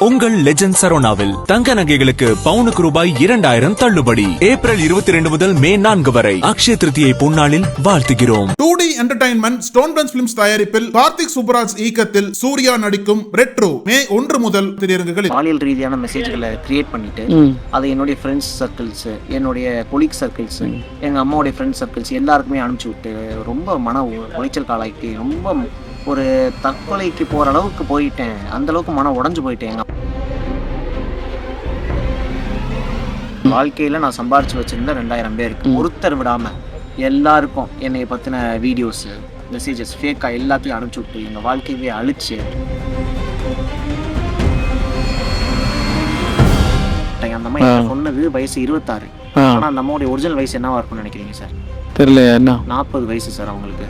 உங்கள் லெஜண்ட் சரோனாவில் தங்க நகைகளுக்கு பவுனுக்கு ரூபாய் இரண்டாயிரம் தள்ளுபடி. ஏப்ரல் இருபத்தி ரெண்டு முதல் மே நான்கு வரை அக்ஷய திருத்தியை பொன்னாளில் வாழ்த்துகிறோம். Two D entertainment stone bench films தயாரிப்பில் கார்த்திக் சுப்பராஜ் இயக்கத்தில் சூர்யா நடிக்கும் ரெட்ரோ மே ஒன்று முதல் திரையரங்குகளில். பாலியல் ரீதியான மெசேஜ்களை கிரியேட் பண்ணிட்டு அதை என்னுடைய ஃப்ரெண்ட்ஸ் சர்க்கிள்ஸ் என்னுடைய கொலீக் சர்க்கிள்ஸ் எங்கள் அம்மாவுடைய ஃப்ரெண்ட்ஸ் சர்க்கிள்ஸ் எல்லாருக்குமே அனுப்பிச்சி விட்டு ரொம்ப மன உ- உளைச்சல் காலாக்கி ரொம்ப ஒரு தற்கொலைக்கு போகிற அளவுக்கு போயிட்டேன். அந்த அளவுக்கு மன உடஞ்சு போயிட்டேன் எங்க வாழ்க்கையில் நான் சம்பாரிச்சு வச்சிருந்த ரெண்டாயிரம் பேருக்கு. ஒருத்தர் விடாமல் எல்லாருக்கும் என்னை பற்றின வீடியோஸு மெசேஜஸ் ஃபேக்காக எல்லாத்தையும் அனுப்பிச்சி விட்டு எங்கள் வாழ்க்கையவே அழிச்சு. அந்த அம்மா சொன்னது வயசு இருபத்தாறு. ஆனா அந்த அம்மாவுடைய ஒரிஜினல் வயசு என்னவா இருக்கும்னு நினைக்கிறீங்க சார் தெரியல என்ன? நாற்பது வயசு சார் அவங்களுக்கு.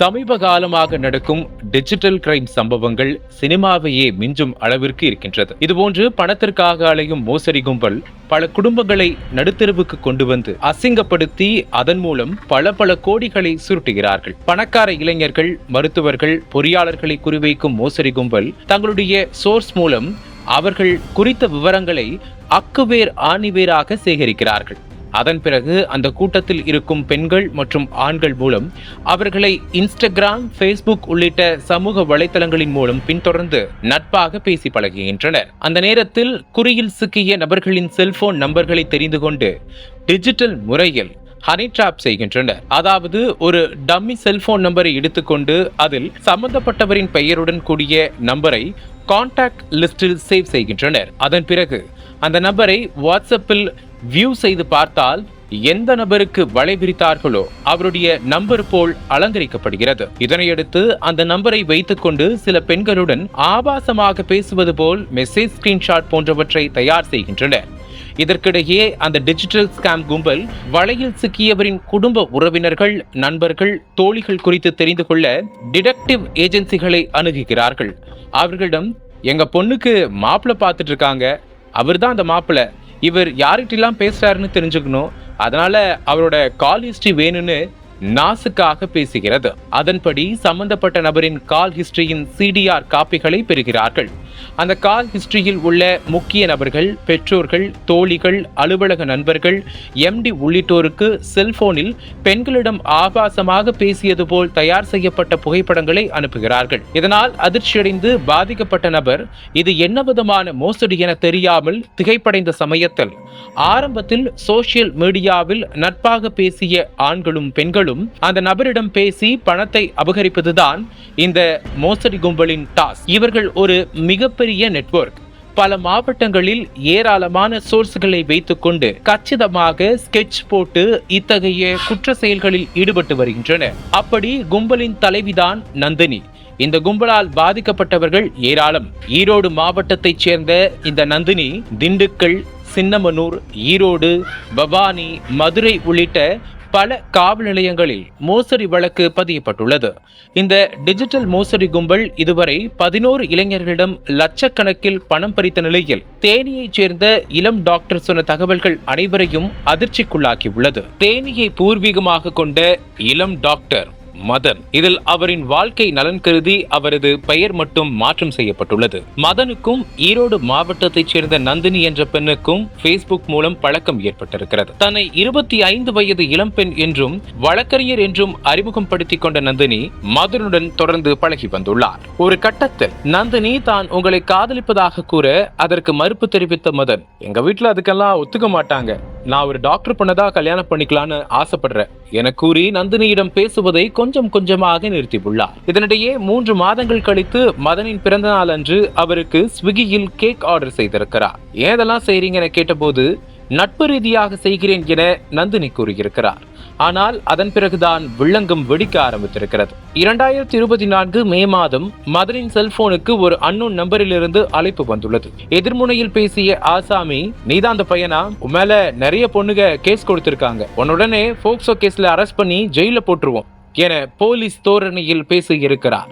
சமீப காலமாக நடக்கும் டிஜிட்டல் கிரைம் சம்பவங்கள் சினிமாவையே மிஞ்சும் அளவிற்கு இருக்கின்றது. இதுபோன்று பணத்திற்காக அலையும் மோசடி கும்பல் பல குடும்பங்களை நடுத்தெருவுக்கு கொண்டு வந்து அசிங்கப்படுத்தி அதன் மூலம் பல பல கோடிகளை சுருட்டுகிறார்கள். பணக்கார இளைஞர்கள் மருத்துவர்கள் பொறியாளர்களை குறிவைக்கும் மோசடி கும்பல் தங்களுடைய சோர்ஸ் மூலம் அவர்கள் குறித்த விவரங்களை அக்குவேர் ஆணிவேராக சேகரிக்கிறார்கள். அதன் பிறகு அந்த கூட்டத்தில் இருக்கும் பெண்கள் மற்றும் ஆண்கள் மூலம் அவர்களை இன்ஸ்டாகிராம் ஃபேஸ்புக் உள்ளிட்ட சமூக வலைதளங்களின் மூலம் பின்தொடர்ந்து நட்பாக பேசி பழகுகின்றனர். அந்த நேரத்தில் குறியில் சிக்கிய நபர்களின் செல்போன் நம்பர்களை தெரிந்து கொண்டு டிஜிட்டல் முறையில் ஹனி ட்ராப் செய்கின்றனர். அதாவது ஒரு டம்மி செல்போன் நம்பரை எடுத்துக்கொண்டு அதில் சம்பந்தப்பட்டவரின் பெயருடன் கூடிய நம்பரை கான்டாக்ட் லிஸ்டில் சேவ் செய்கின்றனர். அதன் பிறகு அந்த நபரை வாட்ஸ்அப்பில் வியூ செய்து பார்த்தால் எந்த நபருக்கு வலை விரித்தார்களோ அவருடைய நம்பர் போல் அலங்கரிக்கப்படுகிறது. இதனையடுத்து அந்த நம்பரை வைத்துக்கொண்டு சில பெண்களுடன் ஆபாசமாக பேசுவது போல் மெசேஜ் ஸ்கிரீன்ஷாட் போன்றவற்றை தயார் செய்கின்றனர். இதற்கிடையே அந்த டிஜிட்டல் ஸ்கேம் கும்பல் வலையில் சிக்கியவரின் குடும்ப உறவினர்கள் நண்பர்கள் தோழிகள் குறித்து தெரிந்து கொள்ள டிடெக்டிவ் ஏஜென்சிகளை அணுகுகிறார்கள். அவர்களிடம் எங்க பொண்ணுக்கு மாப்பிள்ளை பார்த்துட்டு இருக்காங்க. அவர்தான் அந்த மாப்பிள்ளை இவர் யார்கிட்டலாம் பேசுகிறாருன்னு தெரிஞ்சுக்கணும். அதனால் அவரோட கால் ஹிஸ்ட்ரி வேணும்னு நாசுக்காக பேசுகிறது. அதன்படி சம்பந்தப்பட்ட நபரின் கால் ஹிஸ்டரியின் சிடிஆர் காப்பிகளை பெறுகிறார்கள். அந்த கால் ஹிஸ்டரியில் உள்ள முக்கிய நபர்கள் பெற்றோர்கள் தோழிகள் அலுவலக நண்பர்கள் எம்டி உள்ளிட்டோருக்கு செல்போனில் பெண்களிடம் ஆபாசமாக பேசியது போல் தயார் செய்யப்பட்ட புகைப்படங்களை அனுப்புகிறார்கள். இதனால் அதிர்ச்சியடைந்து பாதிக்கப்பட்ட நபர் இது என்ன விதமான மோசடி என தெரியாமல் திகைப்படைந்த சமயத்தில் ஆரம்பத்தில் சோசியல் மீடியாவில் நட்பாக பேசிய ஆண்களும் பெண்களும் அந்த நபரிடம் பேசி பணத்தை அபகரிப்பதுதான் இந்த மோசடி கும்பலின் டாஸ் இவர்கள் ஒரு மிகப்பெரிய நெட்வொர்க் பல மாவட்டங்களில் ஏராளமான சோர்ஸ்களை வைத்துக்கொண்டு கச்சிதமாக ஸ்கெட்ச் போட்டு இத்தகைய குற்ற செயல்களில் ஈடுபட்டு வருகின்றனர் அப்படி கும்பலின் தலைவிதான் நந்தினி. இந்த கும்பலால் பாதிக்கப்பட்டவர்கள் ஏராளம். ஈரோடு மாவட்டத்தைச் சேர்ந்த இந்த நந்தினி திண்டுக்கல் சின்னமனூர் ஈரோடு பவானி மதுரை உள்ளிட்ட பல காவல் நிலையங்களில் மோசடி வழக்கு பதியப்பட்டுள்ளது. இந்த டிஜிட்டல் மோசடி கும்பல் இதுவரை பதினோரு இளைஞர்களிடம் லட்சக்கணக்கில் பணம் பறித்த நிலையில் தேனியைச் சேர்ந்த இளம் டாக்டர் சொன்ன தகவல்கள் அனைவரையும் அதிர்ச்சிக்குள்ளாக்கியுள்ளது. தேனியை பூர்வீகமாக கொண்ட இளம் டாக்டர் மதன். இதில் அவரின் வாழ்க்கை நலன் கருதி அவரது பெயர் மட்டும் மாற்றம் செய்யப்பட்டுள்ளது. மதனுக்கும் ஈரோடு மாவட்டத்தைச் சேர்ந்த நந்தினி என்ற பெண்ணுக்கும் ஃபேஸ்புக் மூலம் பழக்கம் ஏற்பட்டிருக்கிறது. தன்னை இருபத்தி ஐந்து வயது இளம்பெண் என்றும் வழக்கறிஞர் என்றும் அறிமுகப்படுத்திக் கொண்ட நந்தினி மதனுடன் தொடர்ந்து பழகி வந்துள்ளார். ஒரு கட்டத்தில் நந்தினி தான் உங்களை காதலிப்பதாக கூற அதற்கு மறுப்பு தெரிவித்த மதன். எங்க வீட்டுல அதுக்கெல்லாம் ஒத்துக்க மாட்டாங்க. நான் ஒரு டாக்டர் பண்ணதா கல்யாணம் பண்ணிக்கலான்னு ஆசைப்படுறேன். என கூறி நந்தினியிடம் பேசுவதை கொஞ்சம் கொஞ்சமாக நிறுத்தியுள்ளார். இதனிடையே மூன்று மாதங்கள் கழித்து மதனின் பிறந்த நாள் அன்று அவருக்கு ஸ்விக்கியில் கேக் ஆர்டர் செய்திருக்கிறார். ஏதெல்லாம் செய்றீங்க என கேட்டபோது நட்பு ரீதியாக செய்கிறேன் என நந்தினி கூறியிருக்கிறார். ஆனால் அதன் பிறகுதான் வில்லங்கம் வெடிக்க ஆரம்பித்திருக்கிறது. இரண்டாயிரத்தி இருபத்தி நான்கு மே மாதம் மதனின் செல்போனுக்கு ஒரு அன்னோன் நம்பரிலிருந்து அழைப்பு வந்துள்ளது. எதிர்முனையில் பேசிய ஆசாமி நீதான் அந்த பையனா? உன் மேல நிறைய பொண்ணுங்க கேஸ் கொடுத்திருக்காங்க. உன்னுடனே போக்சோ கேஸ்ல அரெஸ்ட் பண்ணி ஜெயில போட்டுருவோம். என போலீஸ் தோரணையில் பேசியிருக்கிறார்.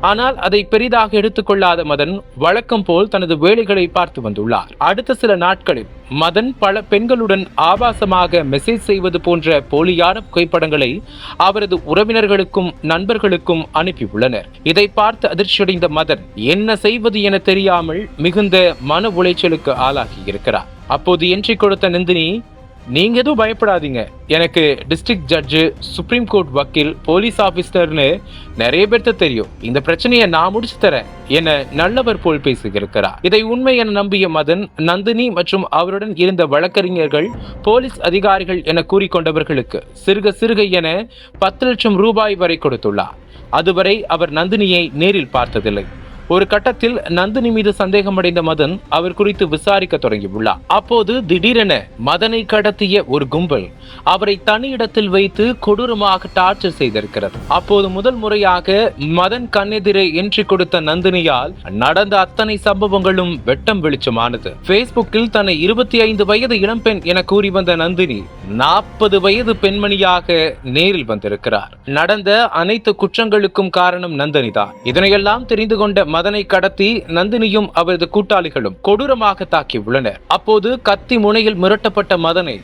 ஆனால் அதை பெரிதாக எடுத்துக்கொள்ளாத மதன் வழக்கம் போல் தனது வேலைகளை பார்த்து வந்துள்ளார். அடுத்த சில நாட்களில் மதன் பல பெண்களுடன் ஆபாசமாக மெசேஜ் செய்வது போன்ற போலியான புகைப்படங்களை அவரது உறவினர்களுக்கும் நண்பர்களுக்கும் அனுப்பியுள்ளனர். இதை பார்த்து அதிர்ச்சியடைந்த மதன் என்ன செய்வது என தெரியாமல் மிகுந்த மன உளைச்சலுக்கு ஆளாகி இருக்கிறார் அப்போது என்ட்ரி கொடுத்த நந்தினி நீங்க எதுவும் பயப்படாதீங்க. எனக்கு டிஸ்ட்ரிக்ட் ஜட்ஜு சுப்ரீம் கோர்ட் வக்கீல் போலீஸ் ஆஃபீஸர்னு நிறைய பேர்த்த தெரியும். இந்த பிரச்சனையை நான் முடிச்சு தரேன். என நல்லவர் போல் பேசியிருக்கிறார். இதை உண்மை என நம்பிய மதன் நந்தினி மற்றும் அவருடன் இருந்த வழக்கறிஞர்கள் போலீஸ் அதிகாரிகள் என கூறிக்கொண்டவர்களுக்கு சிறுக சிறுக என பத்து லட்சம் ரூபாய் வரை கொடுத்துள்ளார். அதுவரை அவர் நந்தினியை நேரில் பார்த்ததில்லை. ஒரு கட்டத்தில் நந்தினி மீது சந்தேகமடைந்த மதன் அவர் குறித்து விசாரிக்க தொடங்கியுள்ளார். அப்போது திடீரென மதனை கடத்திய ஒரு கும்பல் அவரை தனி இடத்தில் வைத்து கொடூரமாக டார்ச்சர் செய்திருக்கிறது. அப்போது முதல் முறையாக மதன் கண்ணெதிரை என்று கொடுத்த நந்தினியால் நடந்த அத்தனை சம்பவங்களும் வெட்டம் வெளிச்சமானது. பேஸ்புக்கில் தன்னை இருபத்தி ஐந்து வயது இளம்பெண் என கூறி வந்த நந்தினி நாற்பது வயது பெண்மணியாக நேரில் வந்திருக்கிறார். நடந்த அனைத்து குற்றங்களுக்கும் காரணம் நந்தினிதான். இதனையெல்லாம் தெரிந்து கொண்ட மதனை கடத்தி நந்தினியும் அவரது கூட்டாளிகளும் கொடூரமாக தாக்கியுள்ளனர் அப்போது கத்தி முனையில் மிரட்டப்பட்ட மதனை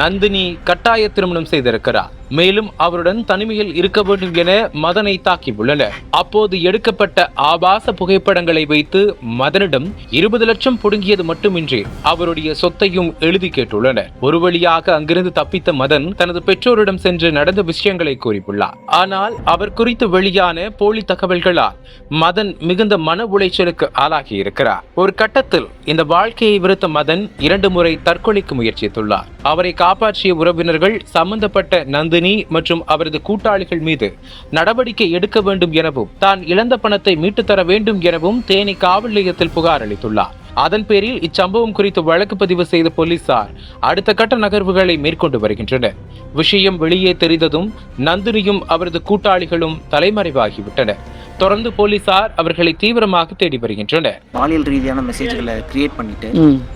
நந்தினி கட்டாய திருமணம் செய்திருக்கிறார். மேலும் அவருடன் தனிமையில் இருக்க வேண்டும் என மதனை தாக்கியுள்ளனர் அப்போது எடுக்கப்பட்ட ஆபாச புகைப்படங்களை வைத்து மதனிடம் இருபது லட்சம் புடுங்கியது மட்டுமின்றி அவருடைய சொத்தையும் எழுதி கேட்டுள்ளனர் ஒரு வழியாக அங்கிருந்து தப்பித்த மதன் தனது பெற்றோரிடம் சென்று நடந்த விஷயங்களை கூறியுள்ளார். ஆனால் அவர் குறித்து வெளியான போலி தகவல்களால் மதன் மிகுந்த மன உளைச்சலுக்கு ஆளாகி இருக்கிறார் ஒரு கட்டத்தில் இந்த வாழ்க்கையை விருத்த மதன் இரண்டு முறை தற்கொலைக்கு முயற்சித்துள்ளார். அவரை காப்பாற்றிய உறவினர்கள் சம்பந்தப்பட்ட நந்தினி மற்றும் அவரது கூட்டாளிகள் மீது நடவடிக்கை எடுக்க வேண்டும் எனவும் தான் இழந்த பணத்தை மீட்டுத் தர வேண்டும் எனவும் தேனி காவல் நிலையத்தில் புகார் அளித்துள்ளார். அதன் பேரில் இச்சம்பவம் குறித்து வழக்கு பதிவு செய்த போலீசார் அடுத்த கட்ட நகர்வுகளை மேற்கொண்டு வருகின்றனர். விஷயம் வெளியே தெரிந்ததும் நந்தினியும் அவரது கூட்டாளிகளும் தலைமறைவாகிவிட்டனர். தொடர்ந்து போலீசார் அவர்களை தீவிரமாக தேடி வருகின்றனர். பாலியல் ரீதியான மெசேஜ்களை கிரியேட் பண்ணிட்டு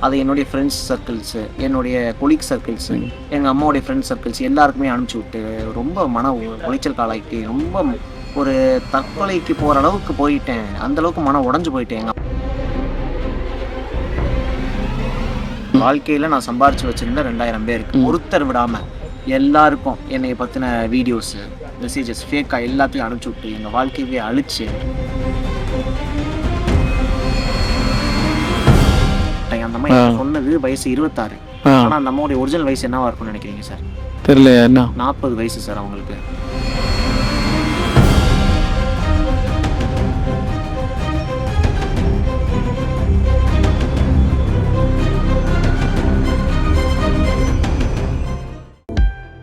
அதை என்னுடைய ஃப்ரெண்ட்ஸ் சர்க்கிள்ஸ் என்னுடைய கொலீக் சர்க்கிள்ஸ் எங்க அம்மாவுடைய ஃப்ரெண்ட்ஸ் சர்க்கிள்ஸ் எல்லாருக்குமே அனுப்பிச்சு விட்டு ரொம்ப மன உளைச்சல் காலாயிட்டு ரொம்ப ஒரு தற்கொலைக்கு போற அளவுக்கு போயிட்டேன். அந்த அளவுக்கு மன உடைஞ்சு போயிட்டேன் வாழ்க்கையில நான் சம்பாரிச்சு வச்சிருந்த ரெண்டாயிரம் பேருக்கு. ஒருத்தர் விடாம எல்லாருக்கும் என்னை பத்தின வீடியோஸ் மெசேஜஸ் ஃபேக்கா எல்லாத்தையும் அனுப்பிச்சு விட்டு எங்க வாழ்க்கையவே அழிச்சு. அந்த அம்மா எனக்கு சொன்னது வயசு இருபத்தாறு. ஆனா அந்த அம்மாவுடைய ஒரிஜினல் வயசு என்னவா இருக்கும்னு நினைக்கிறீங்க சார் தெரியல என்ன? நாற்பது வயசு சார் அவங்களுக்கு.